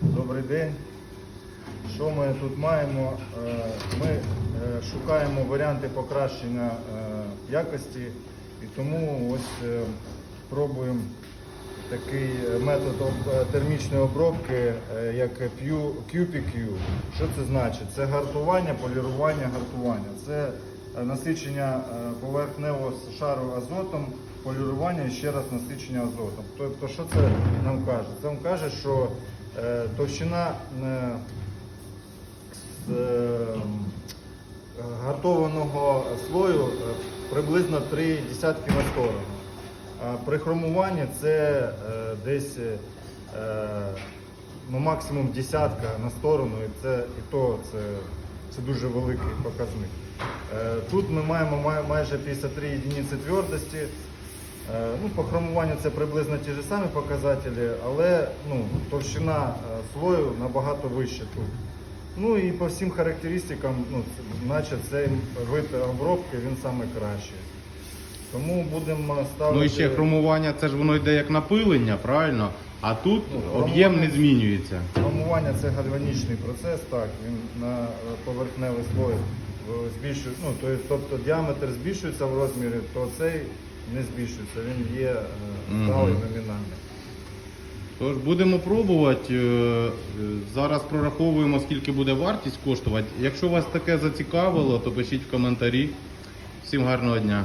Добрий день. Що ми тут маємо? Е, Ми е, шукаємо варіанти покращення е, якості і тому ось пробуємо такий метод термічної обробки, як QPQ. Що це значить? Це гартування, полірування, гартування. Це насичення е, поверхневого шару азотом, полірування і ще раз насичення азотом. Тобто, що це нам каже? Це нам каже, що е, товщина е, е, гартованого слою е, приблизно 3 десятки на сторону. А при хромуванні це е, десь е, ну, максимум десятка на сторону, і, це, і то це, це дуже великий показник. Е, тут ми маємо майже 53 єдиниці твердості. Е, Ну, по хромуванню це приблизно ті ж самі показателі, але ну, товщина е, слою набагато вища тут. Ну і по всім характеристикам, ну, наче цей вид обробки він саме кращий. Тому будемо ставити. Ну і ще хромування, це ж воно йде як напилення, правильно? А тут Ну, об'єм не змінюється. Хромування це гальванічний процес, так, він на поверхневий слой е, збільшує, ну, то тобто діаметр збільшується в розмірі, то цей не збільшується, він є е, сталий Мгм. номінальний. Тож будемо пробувати. Е, е, Зараз прораховуємо, скільки буде вартість коштувати. Якщо вас таке зацікавило, то пишіть в коментарі. Всім гарного дня.